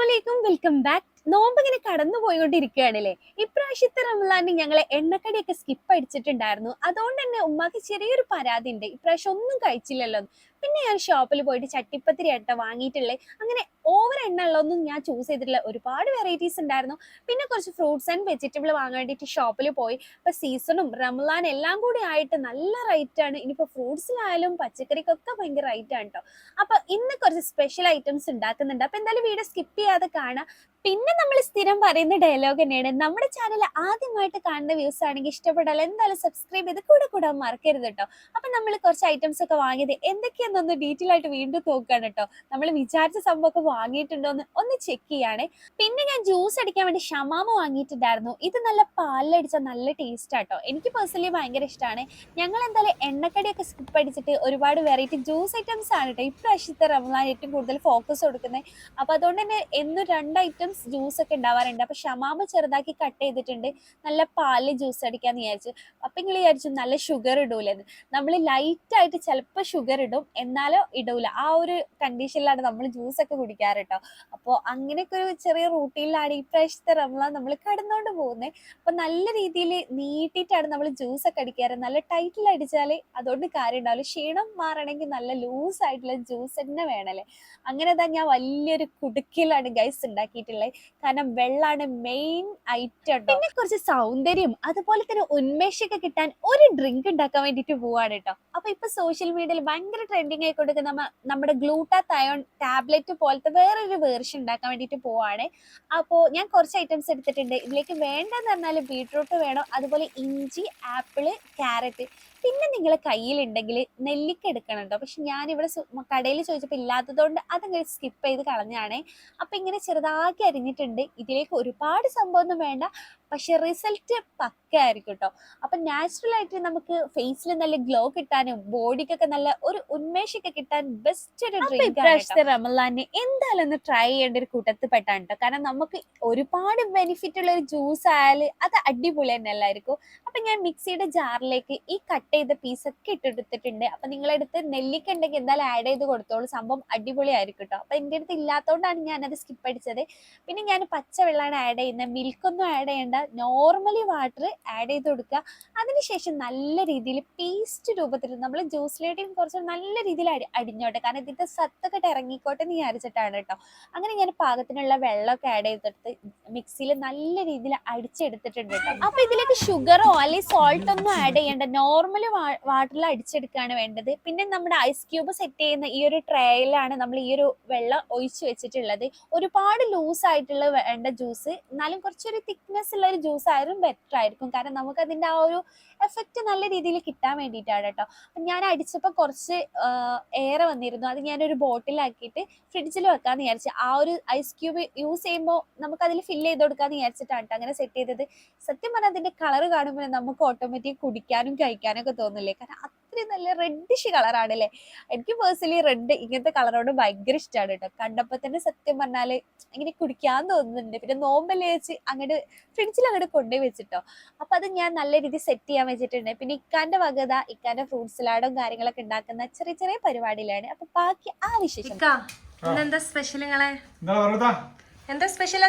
അസ്സലാമലൈക്കും. Welcome back. നോമ്പ് ഇങ്ങനെ കടന്നു പോയിക്കൊണ്ടിരിക്കുകയാണല്ലേ? ഇപ്രാവശ്യത്തെ റംലാൻ ഞങ്ങളെ എണ്ണക്കടിയൊക്കെ സ്കിപ്പ് അടിച്ചിട്ടുണ്ടായിരുന്നു. അതുകൊണ്ട് തന്നെ ഉമ്മാക്ക് ചെറിയൊരു പരാതി ഉണ്ട് ഇപ്രാവശ്യം ഒന്നും കഴിച്ചില്ലല്ലോ. പിന്നെ ഞാൻ ഷോപ്പിൽ പോയിട്ട് ചട്ടിപ്പത്തിരി ആട്ടോ വാങ്ങിയിട്ടുള്ളത് അങ്ങനെ ഓവർ എണ്ണ ഉള്ളതൊന്നും ഞാൻ ചൂസ് ചെയ്തിട്ടില്ല. ഒരുപാട് വെറൈറ്റീസ് ഉണ്ടായിരുന്നു. പിന്നെ കുറച്ച് ഫ്രൂട്ട്സ് ആൻഡ് വെജിറ്റബിൾ വാങ്ങാൻ വേണ്ടിയിട്ട് ഷോപ്പിൽ പോയി. ഇപ്പൊ സീസണും റംലാൻ എല്ലാം കൂടി ആയിട്ട് നല്ല റേറ്റ് ആണ്. ഇനിയിപ്പോ ഫ്രൂട്ട്സിലായാലും പച്ചക്കറിക്കൊക്കെ ഭയങ്കര റേറ്റ് ആണ് കേട്ടോ അപ്പൊ ഇന്ന് കുറച്ച് സ്പെഷ്യൽ ഐറ്റംസ് ഉണ്ടാക്കുന്നുണ്ട്. അപ്പൊ എന്തായാലും വീഡിയോ സ്കിപ്പ് ചെയ്യാതെ കാണാം. പിന്നെ നമ്മൾ സ്ഥിരം പറയുന്ന ഡയലോഗ് തന്നെയാണ്. നമ്മുടെ ചാനൽ ആദ്യമായിട്ട് കാണുന്ന വ്യൂസ് ആണെങ്കിൽ ഇഷ്ടപ്പെട്ടാൽ എന്തായാലും സബ്സ്ക്രൈബ് ചെയ്ത് കൂടെ കൂടാൻ മറക്കരുത് കേട്ടോ അപ്പൊ നമ്മൾ കുറച്ച് ഐറ്റംസ് ഒക്കെ വാങ്ങിയത് എന്തൊക്കെയാണെന്നൊന്ന് ഡീറ്റെയിൽ ആയിട്ട് വീണ്ടും നോക്കുകയാണ് കേട്ടോ. നമ്മൾ വിചാരിച്ച സംഭവമൊക്കെ വാങ്ങിയിട്ടുണ്ടോ എന്ന് ഒന്ന് ചെക്ക് ചെയ്യാണ് പിന്നെ ഞാൻ ജ്യൂസ് അടിക്കാൻ വേണ്ടി ഷമാമ വാങ്ങിയിട്ടുണ്ടായിരുന്നു. ഇത് നല്ല പാലടിച്ച നല്ല ടേസ്റ്റ് ആട്ടോ. എനിക്ക് പേഴ്സണലി ഭയങ്കര ഇഷ്ടമാണ് ഞങ്ങൾ എന്തായാലും എണ്ണക്കടിയൊക്കെ സ്കിപ്പ് അടിച്ചിട്ട് ഒരുപാട് വെറൈറ്റി ജ്യൂസ് ഐറ്റംസ് ആണ് കേട്ടോ. ഇപ്രാവശ്യത്തെ റമലാൻ ഏറ്റവും കൂടുതൽ ഫോക്കസ് കൊടുക്കുന്നത്. അപ്പൊ അതുകൊണ്ട് തന്നെ എന്നും രണ്ട് ഐറ്റംസ് ജ്യൂസ് ഒക്കെ ഉണ്ടാവാറുണ്ട്. അപ്പൊ ഷമാമ ചെറുതാക്കി കട്ട് ചെയ്തിട്ടുണ്ട്. നല്ല പാൽ ജ്യൂസ് അടിക്കാന്ന് വിചാരിച്ചു. അപ്പൊ നിങ്ങൾ വിചാരിച്ചു നല്ല ഷുഗർ ഇടൂലെന്ന്. നമ്മൾ ലൈറ്റ് ആയിട്ട് ചിലപ്പോൾ ഷുഗർ ഇടും. എന്നാലോ ഇടൂല. ആ ഒരു കണ്ടീഷനിലാണ് നമ്മൾ ജ്യൂസ് ഒക്കെ കുടിക്കാറ് കേട്ടോ അപ്പോൾ അങ്ങനെയൊക്കെ ഒരു ചെറിയ റൂട്ടീനിലാണ് ഈ പ്രാവശ്യത്തെ റംലാൻ നമ്മൾ കടന്നുകൊണ്ട് പോകുന്നത് അപ്പൊ നല്ല രീതിയിൽ നീട്ടിയിട്ടാണ് നമ്മൾ ജ്യൂസ് ഒക്കെ അടിക്കാറ്. നല്ല ടൈറ്റിൽ അടിച്ചാൽ അതുകൊണ്ട് കാര്യം ഉണ്ടാവില്ല. ക്ഷീണം മാറണമെങ്കിൽ നല്ല ലൂസ് ആയിട്ടുള്ള ജ്യൂസ് തന്നെ വേണമല്ലേ അങ്ങനെ തന്നെ ഞാൻ വലിയൊരു കുടുക്കിലാണ് ഗൈസ് ഉണ്ടാക്കിയിട്ടുള്ളത് കാരണം വെള്ളമാണ് മെയിൻ ഐറ്റം പിന്നെ കുറച്ച് സൗന്ദര്യം അതുപോലെ തന്നെ ഉന്മേഷമൊക്കെ കിട്ടാൻ ഒരു ഡ്രിങ്ക് ഉണ്ടാക്കാൻ വേണ്ടിയിട്ട് പോവാണ് കേട്ടോ അപ്പൊ ഇപ്പൊ സോഷ്യൽ മീഡിയയിൽ ഭയങ്കര ട്രെൻഡിങ് ആയി കൊടുക്കുന്ന നമ്മ- നമ്മുടെ ഗ്ലൂട്ടാത്തയോൺ ടാബ്ലറ്റ് പോലത്തെ വേറൊരു വേർഷൻ ഉണ്ടാക്കാൻ വേണ്ടിയിട്ട് പോവാണ്. അപ്പോൾ ഞാൻ കുറച്ച് ഐറ്റംസ് എടുത്തിട്ടുണ്ട്. ഇതിലേക്ക് വേണ്ടതെന്ന് പറഞ്ഞാൽ ബീട്രൂട്ട് വേണം അതുപോലെ ഇഞ്ചി ആപ്പിൾ ക്യാരറ്റ് പിന്നെ നിങ്ങളെ കയ്യിലുണ്ടെങ്കിൽ നെല്ലിക്ക എടുക്കണം കേട്ടോ പക്ഷെ ഞാനിവിടെ കടയിൽ ചോദിച്ചപ്പോൾ ഇല്ലാത്തതുകൊണ്ട് അതങ്ങനെ സ്കിപ്പ് ചെയ്ത് കളഞ്ഞാണ്. അപ്പം ഇങ്ങനെ ചെറുതാക്കി അരിഞ്ഞിട്ടുണ്ട്. ഇതിലേക്ക് ഒരുപാട് സംഭവമൊന്നും വേണ്ട. പക്ഷെ റിസൾട്ട് പക്ക ആയിരിക്കും കേട്ടോ. അപ്പം നാച്ചുറൽ ആയിട്ട് നമുക്ക് ഫേസിൽ നല്ല ഗ്ലോ കിട്ടാനും ബോഡിക്കൊക്കെ നല്ല ഒരു ഉന്മേഷമൊക്കെ കിട്ടാൻ ബെസ്റ്റ് ഒരു ഡ്രിങ്ക് റമലാനെ എന്തായാലും ഒന്ന് ട്രൈ ചെയ്യേണ്ട ഒരു കൂട്ടത്തിൽ പെട്ടാണ് കേട്ടോ. കാരണം നമുക്ക് ഒരുപാട് ബെനിഫിറ്റ് ഉള്ള ഒരു ജ്യൂസ് ആയാലും അത് അടിപൊളി തന്നെ അല്ലായിരിക്കും. അപ്പൊ ഞാൻ മിക്സിയുടെ ജാറിലേക്ക് ഈ കട്ട് ചെയ്ത പീസ് ഒക്കെ ഇട്ടെടുത്തിട്ടുണ്ട് അപ്പൊ നിങ്ങളെടുത്ത് നെല്ലിക്ക ഉണ്ടെങ്കിൽ എന്തായാലും ആഡ് ചെയ്ത് കൊടുത്തോളൂ. സംഭവം അടിപൊളി ആയിരിക്കും കേട്ടോ. അപ്പൊ എന്റെ അടുത്ത് ഇല്ലാത്തതുകൊണ്ടാണ് ഞാൻ അത് സ്കിപ്പ് അടിച്ചത്. പിന്നെ ഞാൻ പച്ചവെള്ളമാണ് ആഡ് ചെയ്യുന്നത്. മിൽക്കൊന്നും ആഡ് ചെയ്യേണ്ട. നോർമലി വാട്ടർ ആഡ് ചെയ്ത് കൊടുക്കുക. അതിനുശേഷം നല്ല രീതിയിൽ പേസ്റ്റ് രൂപത്തിൽ നമ്മൾ ജ്യൂസ് ലേഡിയും കുറച്ച് നല്ല രീതിയിൽ അടി അടിഞ്ഞോട്ടെ. കാരണം ഇതിന്റെ സത്തൊക്കെ ഇറങ്ങിക്കോട്ടെ എന്ന് വിചാരിച്ചിട്ടാണ് കേട്ടോ. അങ്ങനെ ഞാൻ പാകത്തിനുള്ള വെള്ളമൊക്കെ ആഡ് ചെയ്തെടുത്ത് മിക്സിയിൽ നല്ല രീതിയിൽ അടിച്ചെടുത്തിട്ടുണ്ട് കേട്ടോ. അപ്പൊ ഇതിലേക്ക് ഷുഗറോ അല്ലെങ്കിൽ സോൾട്ട് ഒന്നും ആഡ് ചെയ്യേണ്ട. നോർമൽ വാട്ടറിൽ അടിച്ചെടുക്കുകയാണ് വേണ്ടത്. പിന്നെ നമ്മുടെ ഐസ് ക്യൂബ് സെറ്റ് ചെയ്യുന്ന ഈ ഒരു ട്രേയിലാണ് നമ്മൾ ഈ ഒരു വെള്ളം ഒഴിച്ചു വെച്ചിട്ടുള്ളത്. ഒരുപാട് ലൂസ് ആയിട്ടുള്ള വേണ്ട ജ്യൂസ് എന്നാലും കുറച്ചൊരു തിക്നെസ് ഉള്ള ഒരു ജ്യൂസ് ആയാലും ബെറ്റർ ആയിരിക്കും. കാരണം നമുക്ക് അതിന്റെ ആ ഒരു എഫക്റ്റ് നല്ല രീതിയിൽ കിട്ടാൻ വേണ്ടിയിട്ടാണ് കേട്ടോ. ഞാൻ അടിച്ചപ്പോൾ കുറച്ച് ഏറെ വന്നിരുന്നു. അത് ഞാനൊരു ബോട്ടിലാക്കിയിട്ട് ഫ്രിഡ്ജിൽ വെക്കാമെന്ന് വിചാരിച്ചു. ആ ഒരു ഐസ് ക്യൂബ് യൂസ് ചെയ്യുമ്പോൾ നമുക്ക് അതിൽ ഫില്ല് ചെയ്ത് കൊടുക്കാമെന്ന് വിചാരിച്ചിട്ടാണ് ട്ടോ അങ്ങനെ സെറ്റ് ചെയ്തത്. സത്യം പറഞ്ഞാൽ അതിന്റെ കളർ കാണുമ്പോൾ നമുക്ക് ഓട്ടോമാറ്റിക് കുടിക്കാനും കഴിക്കാനും ഒക്കെ തോന്നില്ലേ? കാരണം അത്രയും നല്ല റെഡിഷ് കളറാണ് അല്ലേ എനിക്ക് പേഴ്സണലി റെഡ് ഇങ്ങനത്തെ കളറോട് ഭയങ്കര ഇഷ്ടമാണ് കേട്ടോ കണ്ടപ്പോൾ തന്നെ സത്യം പറഞ്ഞാൽ ഇങ്ങനെ കുടിക്കാൻ തോന്നുന്നുണ്ട്. പിന്നെ നോമ്പല്ലേ വെച്ച് അങ്ങോട്ട് ഫ്രിഡ്ജിൽ അങ്ങോട്ട് കൊണ്ടുപോയി വെച്ചിട്ടോ. അപ്പൊ അത് ഞാൻ നല്ല രീതിയിൽ സെറ്റ് ചെയ്യാൻ വെച്ചിട്ടുണ്ട്. പിന്നെ ഇക്കാന്റെ വകത ഇക്കാന്റെ ഫ്രൂട്ട് സലാഡും കാര്യങ്ങളൊക്കെ ഉണ്ടാക്കുന്ന ചെറിയ ചെറിയ പരിപാടിയിലാണ് അപ്പൊ ബാക്കി ആ വിശേഷം. എന്താ സ്പെഷ്യൽ നിങ്ങളെ? എന്താ സ്പെഷ്യൽ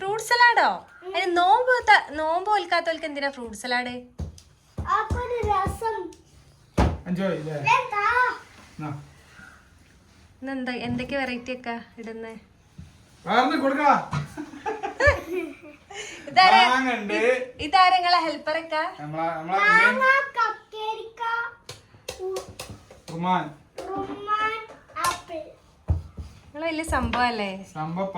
ഫ്രൂട്ട് സലാഡോ അതിന് നോമ്പ് നോമ്പ് ഓൽക്കാത്തവർക്ക് എന്തിനാ ഫ്രൂട്ട് സലാഡ് എൻജോയ് ഇന്നെന്താ എന്തൊക്കെ വെറൈറ്റി ഒക്കെ ഇടുന്നേ? ഇതാരങ്ങളെ നിങ്ങളെ ഹെൽപ്പറൊക്കെ നമ്മളെ നമ്മളെ റുമാൻ. നിങ്ങൾ വലിയ സംഭവല്ലേ സംഭവം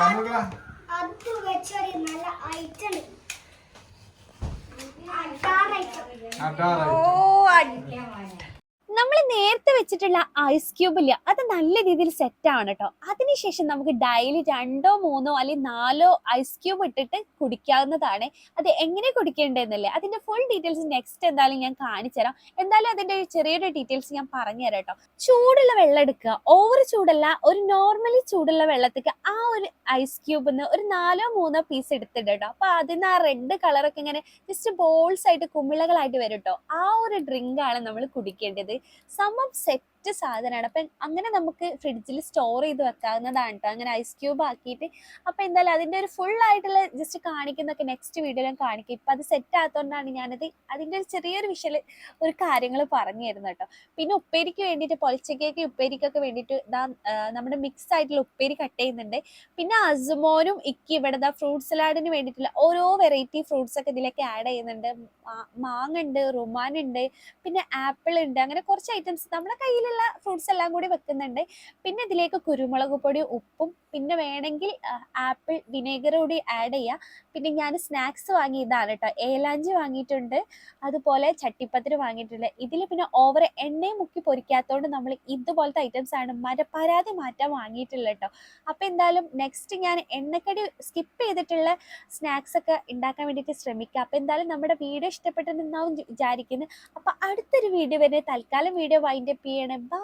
പറഞ്ഞു കൊടുക്കടാ അത് വെച്ചൊരു നമ്മൾ നേരത്തെ വെച്ചിട്ടുള്ള ഐസ് ക്യൂബ് ഇല്ല അത് നല്ല രീതിയിൽ സെറ്റ് ആണ് കേട്ടോ അതിനുശേഷം നമുക്ക് ഡെയിലി രണ്ടോ മൂന്നോ അല്ലെങ്കിൽ നാലോ ഐസ് ക്യൂബ് ഇട്ടിട്ട് കുടിക്കാവുന്നതാണ്. അത് എങ്ങനെ കുടിക്കേണ്ടതെന്നല്ലേ? അതിന്റെ ഫുൾ ഡീറ്റെയിൽസ് നെക്സ്റ്റ് എന്തായാലും ഞാൻ കാണിച്ചു തരാം. എന്തായാലും അതിന്റെ ചെറിയൊരു ഡീറ്റെയിൽസ് ഞാൻ പറഞ്ഞു തരാം കേട്ടോ ചൂടുള്ള വെള്ളം എടുക്കുക. ഓവർ ചൂടല്ല ഒരു നോർമലി ചൂടുള്ള വെള്ളത്തേക്ക് ആ ഒരു ഐസ് ക്യൂബിന്ന് ഒരു നാലോ മൂന്നോ പീസ് എടുത്തിട്ട് കേട്ടോ അപ്പൊ അതിന് ആ റെഡ് കളറൊക്കെ ഇങ്ങനെ ജസ്റ്റ് ബോൾസ് ആയിട്ട് കുമിളകളായിട്ട് വരും കേട്ടോ ആ ഒരു ഡ്രിങ്ക് ആണ് നമ്മൾ കുടിക്കേണ്ടത്. സംഭവം സെറ്റ് ബെസ്റ്റ് സാധനമാണ് അപ്പം അങ്ങനെ നമുക്ക് ഫ്രിഡ്ജിൽ സ്റ്റോർ ചെയ്ത് വെക്കാവുന്നതാണ് കേട്ടോ അങ്ങനെ ഐസ് ക്യൂബ് ആക്കിയിട്ട് അപ്പം എന്തായാലും അതിന്റെ ഒരു ഫുൾ ആയിട്ടുള്ള ജസ്റ്റ് കാണിക്കുന്നൊക്കെ നെക്സ്റ്റ് വീഡിയോയിലും കാണിക്കും. ഇപ്പം അത് സെറ്റ് ആയതുകൊണ്ടാണ് ഞാനത് അതിന്റെ ഒരു ചെറിയൊരു വിഷൽ ഒരു കാര്യങ്ങൾ പറഞ്ഞു തരുന്നത് കേട്ടോ പിന്നെ ഉപ്പേരിക്ക് വേണ്ടിയിട്ട് പൊളിച്ചക്കേക്ക് ഉപ്പേരിക്കൊക്കെ വേണ്ടിയിട്ട് ഇതാ നമ്മുടെ മിക്സ് ആയിട്ടുള്ള ഉപ്പേരി കട്ട് ചെയ്യുന്നുണ്ട്. പിന്നെ അസുമോനും ഇക്കി ഇവിടെ ദാ ഫ്രൂട്ട് സലാഡിന് വേണ്ടിയിട്ടുള്ള ഓരോ വെറൈറ്റി ഫ്രൂട്ട്സ് ഒക്കെ ഇതിലേക്ക് ആഡ് ചെയ്യുന്നുണ്ട്. മാങ്ങ ഉണ്ട് റുമാൻ ഉണ്ട് പിന്നെ ആപ്പിൾ ഉണ്ട്. അങ്ങനെ കുറച്ച് ഐറ്റംസ് നമ്മുടെ കയ്യിലുള്ള ഫ്രൂട്ട്സ് എല്ലാം കൂടി വെക്കുന്നുണ്ട്. പിന്നെ ഇതിലേക്ക് കുരുമുളക് പൊടി ഉപ്പും പിന്നെ വേണമെങ്കിൽ ആപ്പിൾ വിനേഗർ കൂടി ആഡ് ചെയ്യാം. പിന്നെ ഞാൻ സ്നാക്സ് വാങ്ങിയതാണ് കേട്ടോ ഏലാഞ്ചി വാങ്ങിയിട്ടുണ്ട്. അതുപോലെ ചട്ടിപ്പത്തിരി വാങ്ങിയിട്ടുണ്ട്. ഇതിൽ പിന്നെ ഓവർ എണ്ണയും മുക്കി പൊരിക്കാത്തതുകൊണ്ട് നമ്മൾ ഇതുപോലത്തെ ഐറ്റംസ് ആണ് മരപ്പരാതി മാറ്റാൻ വാങ്ങിയിട്ടുള്ളത് കേട്ടോ അപ്പോൾ എന്തായാലും നെക്സ്റ്റ് ഞാൻ എണ്ണക്കടി സ്കിപ്പ് ചെയ്തിട്ടുള്ള സ്നാക്സ് ഒക്കെ ഉണ്ടാക്കാൻ വേണ്ടിയിട്ട് ശ്രമിക്കാം. അപ്പോൾ എന്തായാലും നമ്മുടെ വീഡിയോ ഇഷ്ടപ്പെട്ടെന്നുണ്ടാവും വിചാരിക്കുന്നു. അപ്പോൾ അടുത്തൊരു വീഡിയോ വരെ തൽക്കാലം വീഡിയോ വൈൻഡപ്പ് ചെയ്യണം. Bye.